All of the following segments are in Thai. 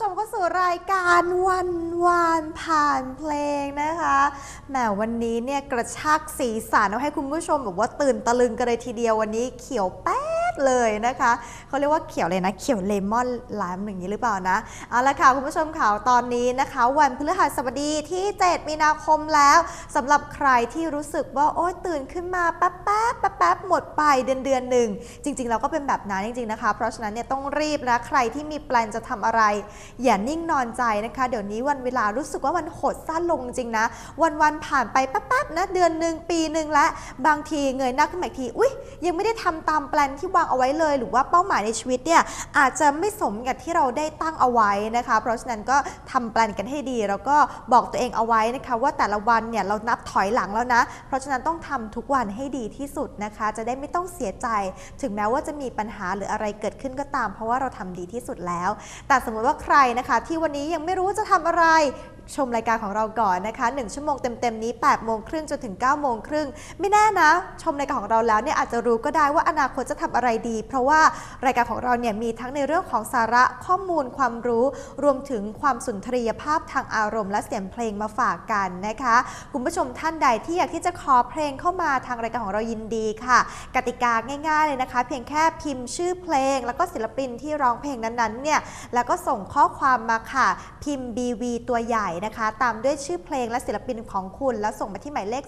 ผู้ชมเข้าสู่รายการวันวานผ่านเพลงนะคะแหมวันนี้เนี่ยกระชากสีสันเอาให้คุณผู้ชมแบบว่าตื่นตะลึงกันเลยทีเดียววันนี้เขียวแป๊ ดเลยนะคะเขาเรียกว่าเขียวเลยนะ เขียวเลมอนลามอย่างนี้หรือเปล่านะ เอาละค่ะ คุณผู้ชมข่าวตอนนี้นะคะ วันพฤหัสบดีที่ 7 มีนาคมแล้วสำหรับใครที่รู้สึกว่า โอ๊ยตื่นขึ้นมาแป๊บแป๊บแป๊บแป๊บหมดไปเดือนเดือนหนึ่ง จริง ๆ เราก็เป็นแบบนั้นจริง ๆ นะคะ เพราะฉะนั้นเนี่ยต้องรีบนะ ใครที่มีแปลนจะทำอะไร อย่านิ่งนอนใจนะคะ เดี๋ยวนี้วันเวลารู้สึกว่ามันหดสั้นลงจริงนะ วันๆผ่านไปแป๊บๆนะเดือนหนึ่งปีหนึ่งและบางทีเงยหน้าขึ้นมาอีกที อุ้ยยังไม่ได้ทำตามแปลนที่วางเอาไว้เลย หรือว่าเป้าหมายในชีวิตเนี่ยอาจจะไม่สมกับที่เราได้ตั้งเอาไว้นะคะ เพราะฉะนั้นก็ทำแปลนกันให้ดี แล้วก็บอกตัวเองเอาไว้นะคะว่าแต่ละวันเนี่ยเรานับถอยหลังแล้วนะ เพราะฉะนั้นต้องทำทุกวันให้ดีที่สุดนะคะ จะได้ไม่ต้องเสียใจ ถึงแม้ว่าจะมีปัญหาหรืออะไรเกิดขึ้นก็ตาม เพราะว่าเราทำดีที่สุดแล้ว แต่สมมติว่าใครนะคะ ที่วันนี้ยังไม่รู้จะทำอะไร ชมรายการของเราก่อนนะคะ 1 ชั่วโมงเต็มๆนี้8โมงครึ่งจนถึง9โมงครึ่งไม่แน่นะ ชมรายการของเราแล้วเนี่ยอาจจะรู้ก็ได้ว่าอนาคตจะทำอะไรดี เพราะว่ารายการของเราเนี่ยมีทั้งในเรื่องของสาระข้อมูลความรู้ รวมถึงความสุนทรียภาพทางอารมณ์ และเสียงเพลงมาฝากกันนะคะ คุณผู้ชมท่านใดที่อยากที่จะขอเพลงเข้ามาทางรายการของเรายินดีค่ะ กติกาง่าย ๆเลยนะคะ เพียงแค่พิมพ์ชื่อเพลง แล้วก็ศิลปินที่ร้องเพลงนั้นๆเนี่ยแล้วก็ส่งข้อความมาค่ะ พิมพ์ BV ตัวใหญ่นะคะ ตามด้วยชื่อเพลงและศิลปินของคุณ แล้วส่งมาที่หมายเลข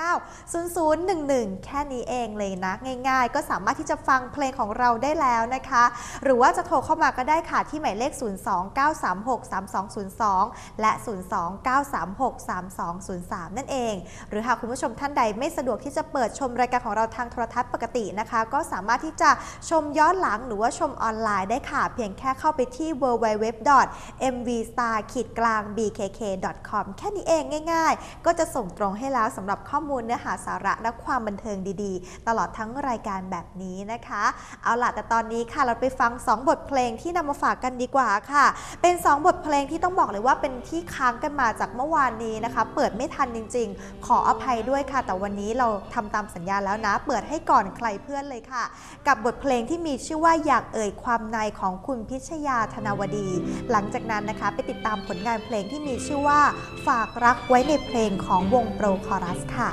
489 0011 แค่นี้เองเลยนะ ง่ายๆ ก็สามารถที่จะฟังเพลงของเราได้แล้วนะคะ หรือว่าจะโทรเข้ามาก็ได้ค่ะที่หมายเลข 029363202 และ 029363203 นั่นเอง หรือหากคุณผู้ชมท่านใดไม่สะดวกที่จะเปิดชมรายการของเราทางโทรทัศน์ปกตินะคะ ก็สามารถที่จะชมย้อนหลังหรือว่าชมออนไลน์ได้ค่ะ เพียงแค่เข้าไปที่ www.mvstar ขีดกลาง b bkk.com แค่นี้เองง่ายๆ ก็จะส่งตรงให้แล้วสำหรับข้อมูลเนื้อหาสาระและความบันเทิงดีๆ ตลอดทั้งรายการแบบนี้นะคะ เอาล่ะแต่ตอนนี้ค่ะเราไปฟัง 2 บทเพลงที่นำมาฝากกันดีกว่าค่ะ เป็น 2 บทเพลงที่ต้องบอกเลยว่าเป็นที่ค้างกันมาจากเมื่อวานนี้นะคะ เปิดไม่ทันจริง ๆ ขออภัยด้วยค่ะ แต่วันนี้เราทำตามสัญญาแล้วนะ เปิดให้ก่อนใครเพื่อนเลยค่ะ กับบทเพลงที่มีชื่อว่าอยากเอ่ยความในของคุณพิชยาธนาวดี หลังจากนั้นนะคะ ไปติดตามผลงานเพลงที่มีชื่อว่าฝากรักไว้ในเพลงของวงโปรคอรัสค่ะ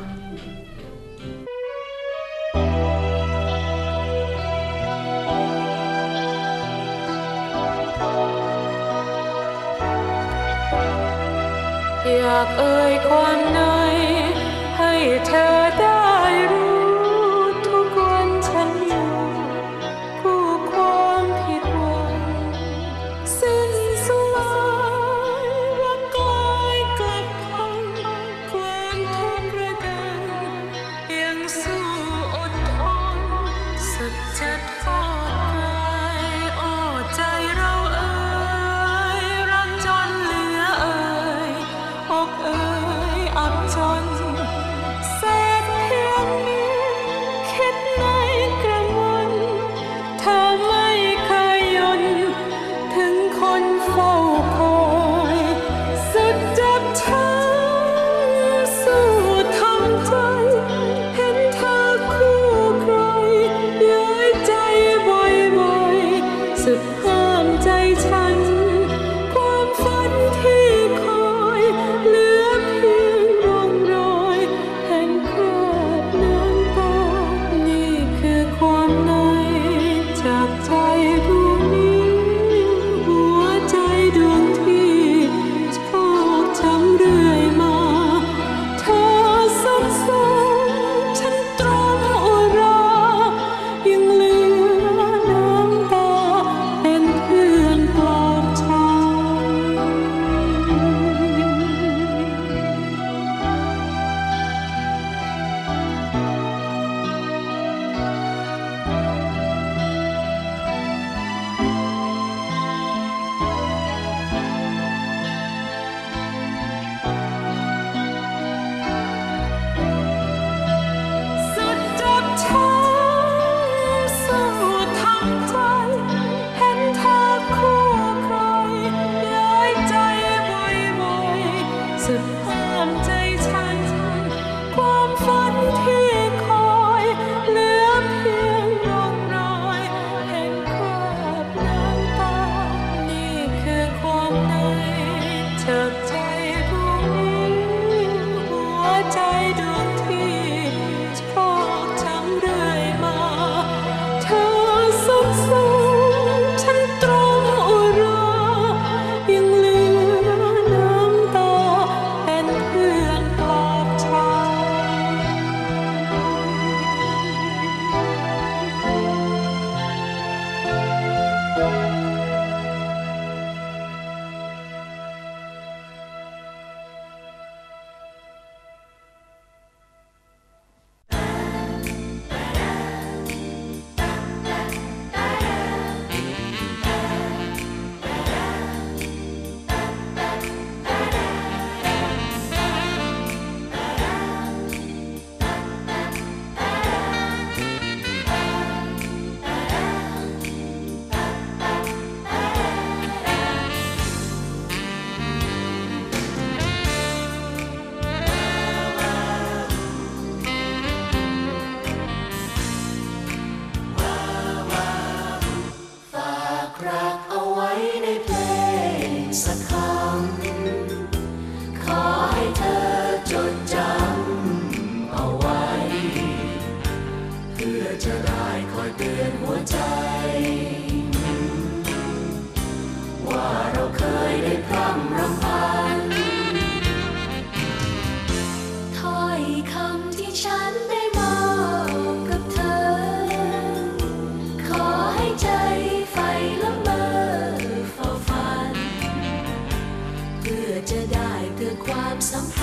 อยากเอ่ยความในให้เธอ Tschüss. เตื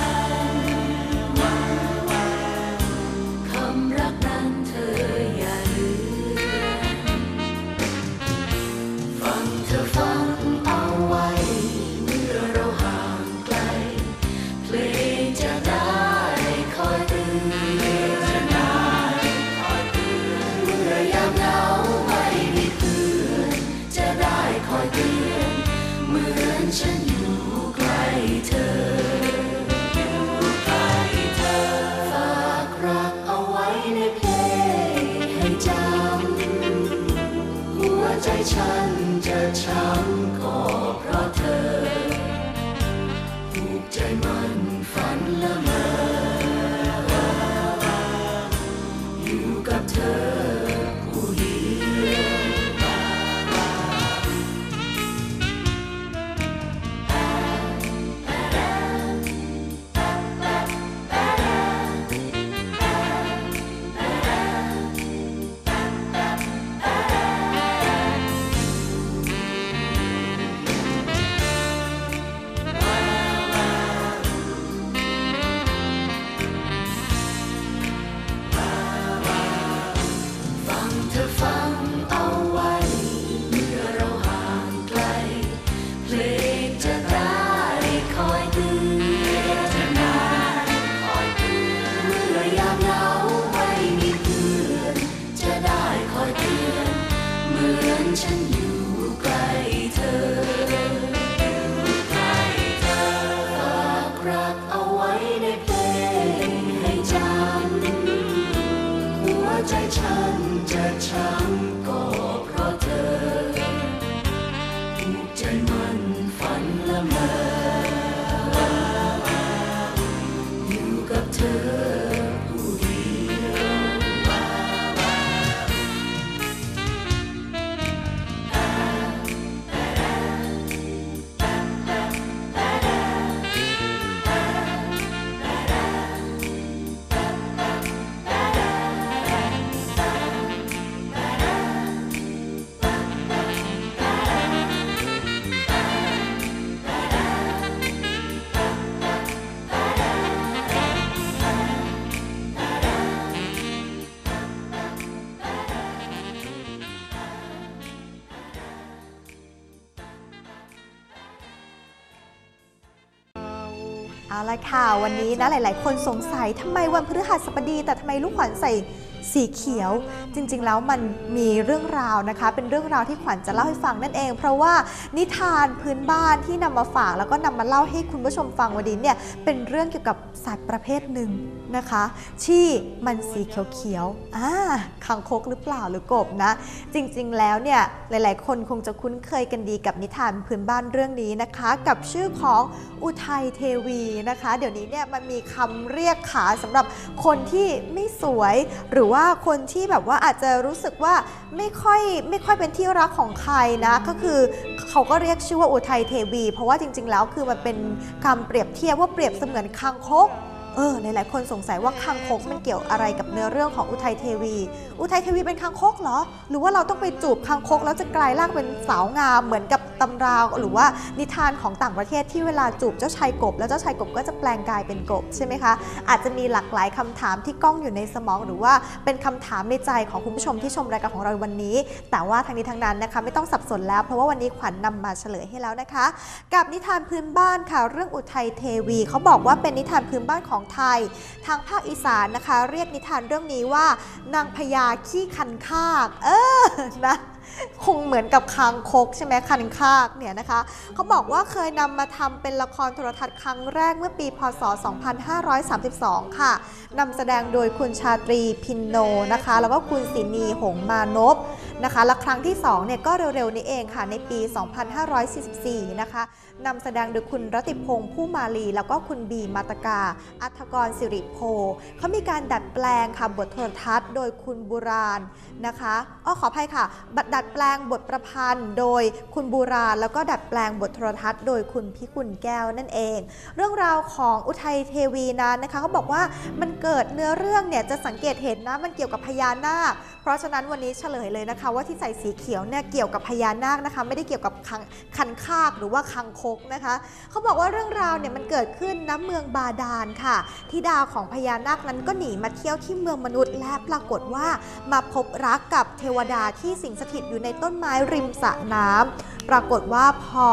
คอ ละค่ะ วันนี้นะหลาย ๆ คนสงสัยทำไมวันพฤหัสบดี แต่ทำไมลูกขวัญใส่ สีเขียว จริงๆ แล้วมันมีเรื่องราวนะคะ เป็นเรื่องราวที่ขวัญจะเล่าให้ฟังนั่นเอง เพราะว่านิทานพื้นบ้านที่นำมาฝากแล้วก็นำมาเล่าให้คุณผู้ชมฟังวันนี้เนี่ยเป็นเรื่องเกี่ยวกับสัตว์ประเภทหนึ่งนะคะ ที่มันสีเขียวๆอ่าคางคกหรือเปล่าหรือกบนะ จริงๆ แล้วเนี่ยหลายๆ คนคงจะคุ้นเคยกันดีกับนิทานพื้นบ้านเรื่องนี้นะคะ กับชื่อของอุทัยเทวีนะคะ เดี๋ยวนี้เนี่ยมันมีคำเรียกขาสำหรับคนที่ไม่สวยหรือว่า่าคนที่แบบว่าอาจจะรู้สึกว่าไม่ค่อยไม่ค่อยเป็นที่รักของใครนะ ก็คือเขาก็เรียกชื่อว่าอุทัยเทวี เพราะว่าจริง ๆ แล้วคือมันเป็นคำเปรียบเทียบว่าเปรียบเสมือนคางคก เออหลายๆคนสงสัยว่าคางคกมันเกี่ยวอะไรกับเนื้อเรื่องของอุทัยเทวี อุทัยเทวีเป็นคางคกเหรอ หรือว่าเราต้องไปจูบคางคกแล้วจะกลายร่างเป็นสาวงามเหมือนกับตำราหรือว่านิทานของต่างประเทศที่เวลาจูบเจ้าชายกบ แล้วเจ้าชายกบก็จะแปลงกายเป็นกบใช่ไหมคะ อาจจะมีหลากหลายคำถามที่ก้องอยู่ในสมอง หรือว่าเป็นคำถามในใจของคุณผู้ชมที่ชมรายการของเราวันนี้ แต่ว่าทางนี้ทางนั้นนะคะไม่ต้องสับสนแล้ว เพราะว่าวันนี้ขวัญนนำมาเฉลยให้แล้วนะคะ กับนิทานพื้นบ้านค่ะ เรื่องอุทัยเทวีเขาบอกว่าเป็นนิทานพื้นบ้านของไทย ทางภาคอีสานนะคะ เรียกนิทานเรื่องนี้ว่านางพญาขี้คันคาก เออนะคงเหมือนกับคางคกใช่ไหมคันคากเนี่ยนะคะเขาบอกว่าเคยนำมาทำเป็นละครโทรทัศน์ครั้งแรกเมื่อปี พศ 2532 ค่ะนำแสดงโดยคุณชาตรีพินโนนะคะ แล้วก็คุณศินีหงมานพนะคะ และครั้งที่2เนี่ยก็เร็วๆนี้เองค่ะในปี 2544 นะคะ นำแสดงโดยคุณรติพงษ์ผู้มาลี แล้วก็คุณบีมาตกา อัธกรสิริโพเขามีการดัดแปลงค่ะบทโทรทัศน์ โดยคุณบุราณนะคะอ้อขออภัยค่ะบัดดัดแปลงบทประพันธ์ โดยคุณบุราณแล้วก็ดัดแปลงบทโทรทัศน์ โดยคุณพิกุลแก้วนั่นเอง เรื่องราวของอุทัยเทวีนั้นนะคะเขาบอกว่ามันเกิดเนื้อเรื่องเนี่ยจะสังเกตเห็นนะมันเกี่ยวกับพญานาค เพราะฉะนั้นวันนี้เฉลยเลยนะคะ ว่าที่ใส่สีเขียวเนี่ยเกี่ยวกับพญานาคนะคะ ไม่ได้เกี่ยวกับคันคากหรือว่าคังคกนะคะ เขาบอกว่าเรื่องราวเนี่ยมันเกิดขึ้นณเมืองบาดาลค่ะ ที่ดาวของพญานาคนั้นก็หนีมาเที่ยวที่เมืองมนุษย์และปรากฏว่ามาพบรักกับเทวดาที่สิงสถิตอยู่ในต้นไม้ริมสระน้ำปรากฏว่าพอ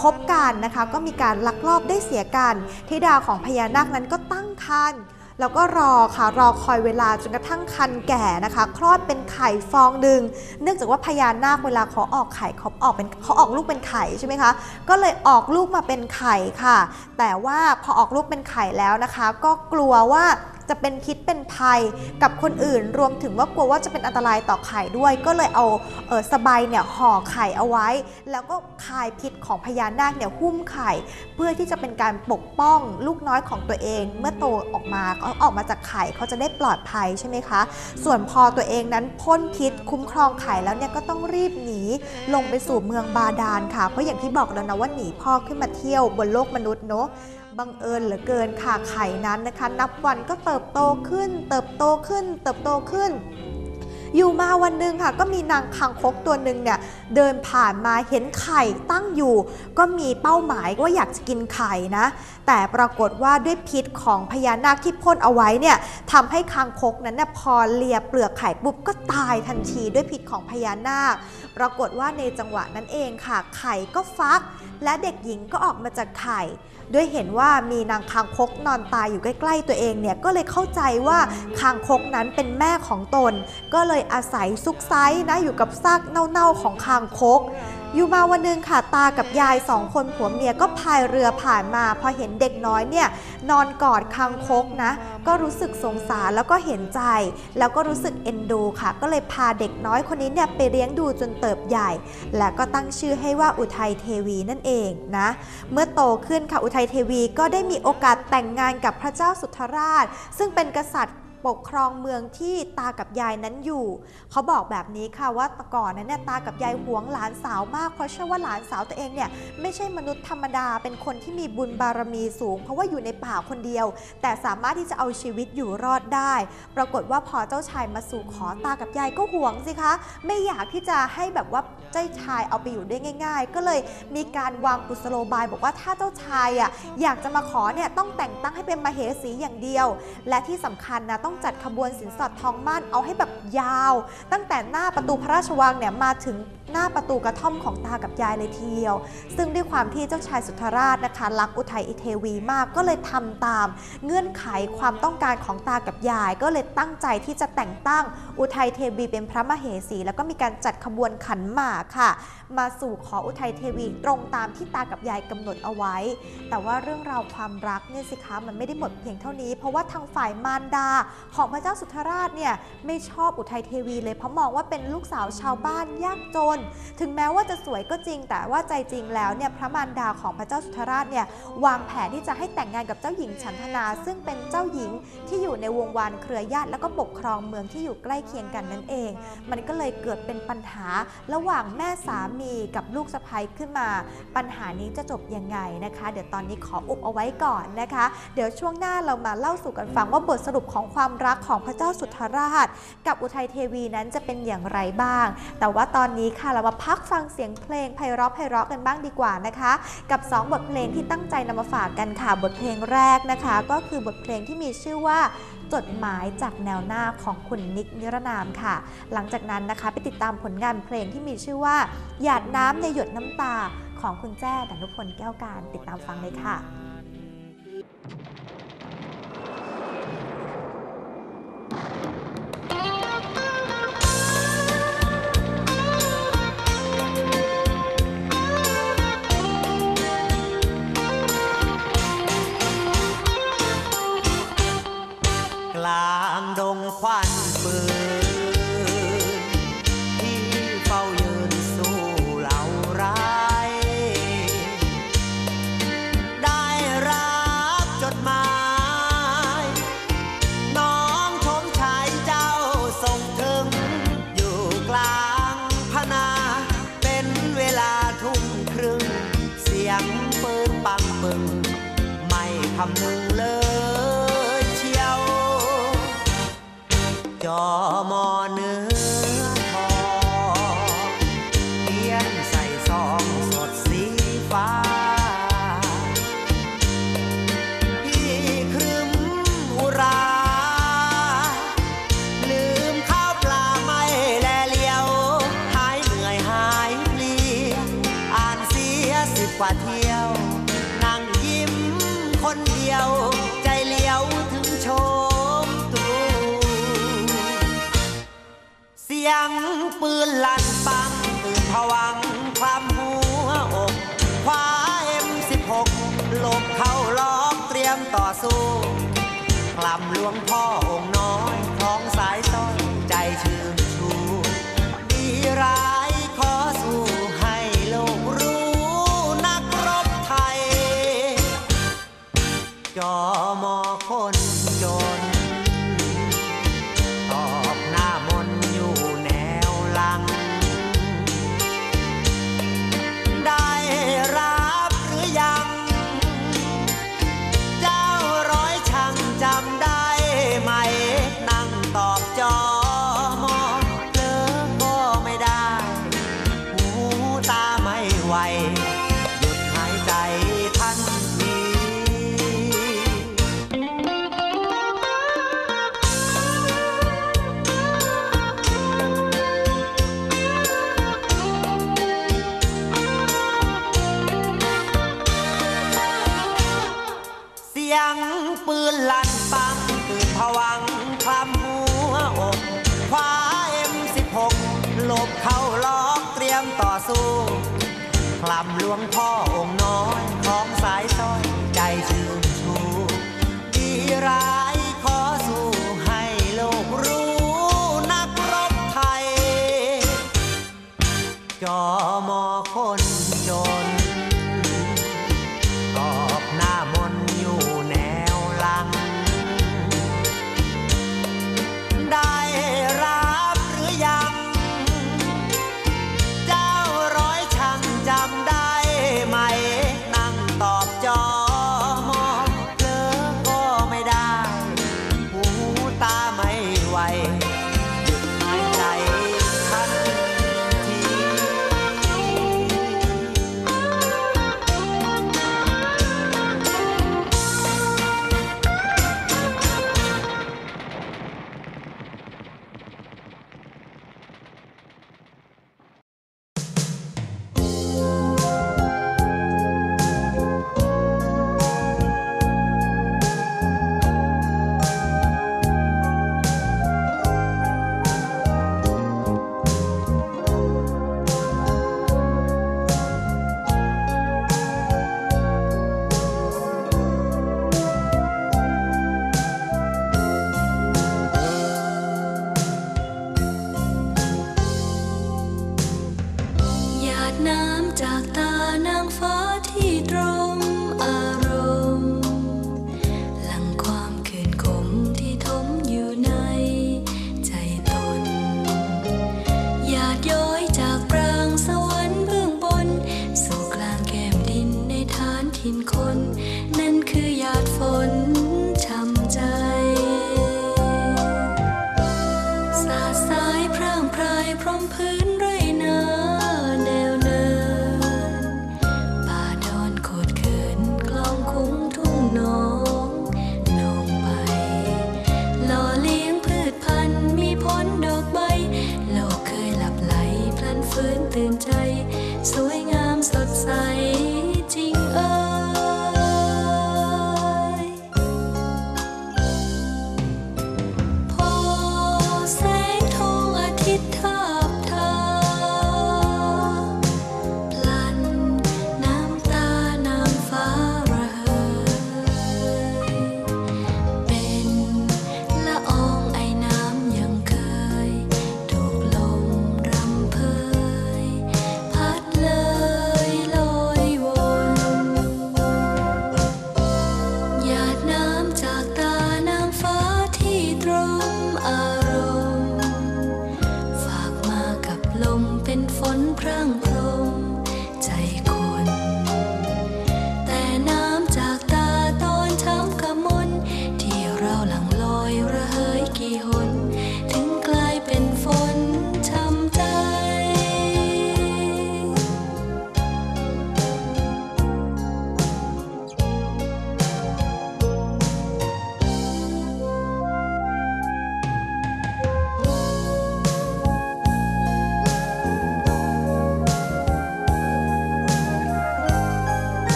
คบกันนะคะ ก็มีการลักลอบได้เสียกันที่ดาวของพญานาคนั้นก็ตั้งครรภ์ แล้วก็รอค่ะรอคอยเวลาจนกระทั่งคันแก่นะคะ คลอดเป็นไข่ฟองหนึ่งเนื่องจากว่าพญานาคเวลาเขาออกไข่เขาออกเป็นเขาออกลูกเป็นไข่ใช่ไหมคะ ก็เลยออกลูกมาเป็นไข่ค่ะ แต่ว่าพอออกลูกเป็นไข่แล้วนะคะ ก็กลัวว่า จะเป็นพิษเป็นภัยกับคนอื่น รวมถึงว่ากลัวว่าจะเป็นอันตรายต่อไข่ด้วย ก็เลยเอาเออสบายเนี่ยห่อไข่เอาไว้ แล้วก็คายพิษของพญานาคเนี่ยหุ้มไข่ เพื่อที่จะเป็นการปกป้องลูกน้อยของตัวเอง เมื่อโตออกมาเขาออกมาจากไข่เขาจะได้ปลอดภัยใช่ไหมคะ ส่วนพอตัวเองนั้นพ่นพิษคุ้มครองไข่แล้วเนี่ยก็ต้องรีบหนีลงไปสู่เมืองบาดาลค่ะ เพราะอย่างที่บอกแล้วนะว่าหนีพ่อขึ้นมาเที่ยวบนโลกมนุษย์เนาะ บังเอิญเหลือเกินค่ะไข่นั้นนะคะ นับวันก็เติบโตขึ้น เติบโตขึ้น เติบโตขึ้นอยู่มาวันหนึ่งค่ะ ก็มีนางคางคกตัวหนึ่งเนี่ยเดินผ่านมาเห็นไข่ตั้งอยู่ ก็มีเป้าหมายว่าอยากจะกินไข่นะ แต่ปรากฏว่าด้วยพิษของพญานาคที่พ่นเอาไว้เนี่ยทำให้คางคกนั้นเนี่ยพอเลียเปลือกไข่ปุ๊บก็ตายทันทีด้วยพิษของพญานาค ปรากฏว่าในจังหวะนั้นเองค่ะ ไข่ก็ฟัก และเด็กหญิงก็ออกมาจากไข่ ด้วยเห็นว่ามีนางคางคกนอนตายอยู่ใกล้ ๆ ตัวเองเนี่ยก็เลยเข้าใจว่าคางคกนั้นเป็นแม่ของตน ก็เลยอาศัยซุกไซนะอยู่กับซากเน่าๆของคางคก อยู่มาวันหนึ่งค่ะตากับยายสองคนผัวเมียก็พายเรือผ่านมา พอเห็นเด็กน้อยเนี่ยนอนกอดคางคกนะ ก็รู้สึกสงสารแล้วก็เห็นใจ แล้วก็รู้สึกเอ็นดูค่ะ ก็เลยพาเด็กน้อยคนนี้เนี่ยไปเลี้ยงดูจนเติบใหญ่ และก็ตั้งชื่อให้ว่าอุทัยเทวีนั่นเองนะ เมื่อโตขึ้นค่ะอุทัยเทวีก็ได้มีโอกาสแต่งงานกับพระเจ้าสุทธราช ซึ่งเป็นกษัตริย์ ปกครองเมืองที่ตากับยายนั้นอยู่ เขาบอกแบบนี้ค่ะว่าแต่ก่อนนั้นเนี่ยตากับยายหวงหลานสาวมากเพราะเชื่อว่าหลานสาวตัวเองเนี่ยไม่ใช่มนุษย์ธรรมดาเป็นคนที่มีบุญบารมีสูง เพราะว่าอยู่ในป่าคนเดียว แต่สามารถที่จะเอาชีวิตอยู่รอดได้ ปรากฏว่าพอเจ้าชายมาสู่ขอตากับยายก็หวงสิคะ ไม่อยากที่จะให้แบบว่าเจ้าชายเอาไปอยู่ได้ง่าย ๆ ก็เลยมีการวางกุศโลบาย บอกว่าถ้าเจ้าชายอะอยากจะมาขอเนี่ยต้องแต่งตั้งให้เป็นมเหสีอย่างเดียว และที่สำคัญนะต้องจัดขบวนสินสอดทองมั่นเอาให้แบบยาว ตั้งแต่หน้าประตูพระราชวังเนี่ยมาถึงหน้าประตูกระท่อมของตากับยายเลยทีเดียว ซึ่งด้วยความที่เจ้าชายสุทธราชนะคะรักอุทัยอิเทวีมากก็เลยทำตาม เงื่อนไขความต้องการของตากับยาย ก็เลยตั้งใจที่จะแต่งตั้งอุทัยเทวีเป็นพระมเหสี แล้วก็มีการจัดขบวนขันหมากค่ะ มาสู่ขออุทัยเทวีตรงตามที่ตากับยายกำหนดเอาไว้ แต่ว่าเรื่องราวความรักเนี่ยสิคะมันไม่ได้หมดเพียงเท่านี้ เพราะว่าทางฝ่ายมารดาของพระเจ้าสุทธราชเนี่ยไม่ชอบอุทัยเทวีเลยเพราะมองว่าเป็นลูกสาวชาวบ้านยากจน ถึงแม้ว่าจะสวยก็จริง แต่ว่าใจจริงแล้วเนี่ยพระมารดาของพระเจ้าสุทธราชเนี่ยวางแผนที่จะให้แต่งงานกับเจ้าหญิงฉันทนา ซึ่งเป็นเจ้าหญิงที่อยู่ในวงวานเครือญาติ แล้วก็ปกครองเมืองที่อยู่ใกล้เคียงกันนั่นเอง มันก็เลยเกิดเป็นปัญหาระหว่างแม่สามีกับลูกสะใภ้ขึ้นมา ปัญหานี้จะจบยังไงนะคะ เดี๋ยวตอนนี้ขออุบเอาไว้ก่อนนะคะ เดี๋ยวช่วงหน้าเรามาเล่าสู่กันฟังว่าบทสรุปของความความรักของพระเจ้าสุทธราช กับอุทัยเทวีนั้นจะเป็นอย่างไรบ้าง แต่ว่าตอนนี้ค่ะเรามาพักฟังเสียงเพลงไพเราะไพเราะกันบ้างดีกว่านะคะ กับ 2 บทเพลงที่ตั้งใจนำมาฝากกันค่ะบทเพลงแรกนะคะ ก็คือบทเพลงที่มีชื่อว่าจดหมายจากแนวหน้าของคุณนิกนิรนามค่ะ หลังจากนั้นนะคะไปติดตามผลงานเพลงที่มีชื่อว่า หยาดน้ำในหยดน้ำตาของคุณแจ้ดนุพลแก้วการติดตามฟังเลยค่ะ ลำหลวงพ่อองค์น้อยของสายซอยใจชื่นชูดีรา